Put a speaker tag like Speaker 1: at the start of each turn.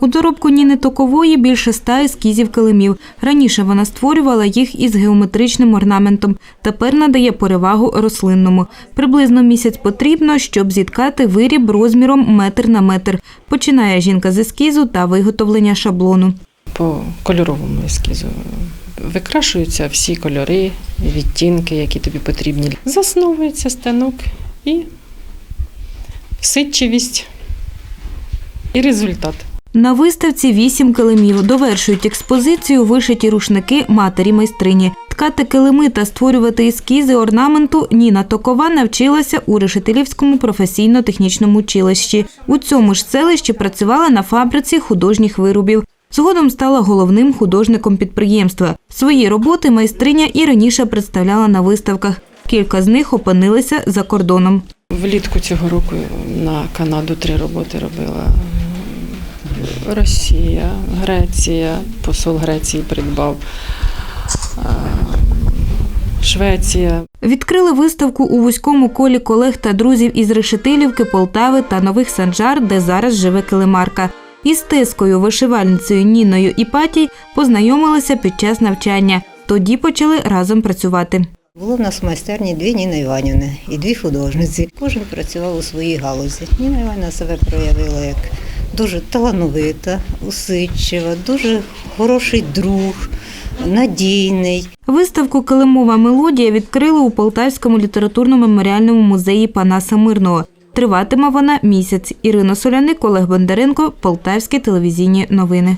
Speaker 1: У доробку Ніни Токової більше ста ескізів килимів. Раніше вона створювала їх із геометричним орнаментом. Тепер надає перевагу рослинному. Приблизно місяць потрібно, щоб зіткати виріб розміром метр на метр. Починає жінка з ескізу та виготовлення шаблону.
Speaker 2: по кольоровому ескізу. Викрашуються всі кольори, відтінки, які тобі потрібні. Засновується станок і всидчивість і результат.
Speaker 1: На виставці вісім килимів довершують експозицію вишиті рушники матері майстрині. Ткати килими та створювати ескізи орнаменту Ніна Токова навчилася у Решетилівському професійно-технічному училищі. У цьому ж селищі працювала на фабриці художніх виробів. Згодом стала головним художником підприємства. Свої роботи майстриня і раніше представляла на виставках. Кілька з них опинилися за кордоном.
Speaker 2: Влітку цього року на Канаду три роботи робила. Росія, Греція, посол Греції придбав. Швеція.
Speaker 1: Відкрили виставку у вузькому колі колег та друзів із Решетилівки, Полтави та Нових Санжар, де зараз живе килимарка. Із тискою, вишивальницею Ніною Іпатій познайомилися під час навчання. Тоді почали разом працювати.
Speaker 3: Було в нас в майстерні дві Ніни Іванівни і дві художниці. Кожен працював у своїй галузі. Ніна Іванівна себе проявила як дуже талановита, усидчива, дуже хороший друг, надійний.
Speaker 1: Виставку Килимова мелодія відкрили у Полтавському літературно-меморіальному музеї Панаса Мирного. Триватиме вона місяць. Ірина Соляник, Олег Бондаренко, Полтавські телевізійні новини.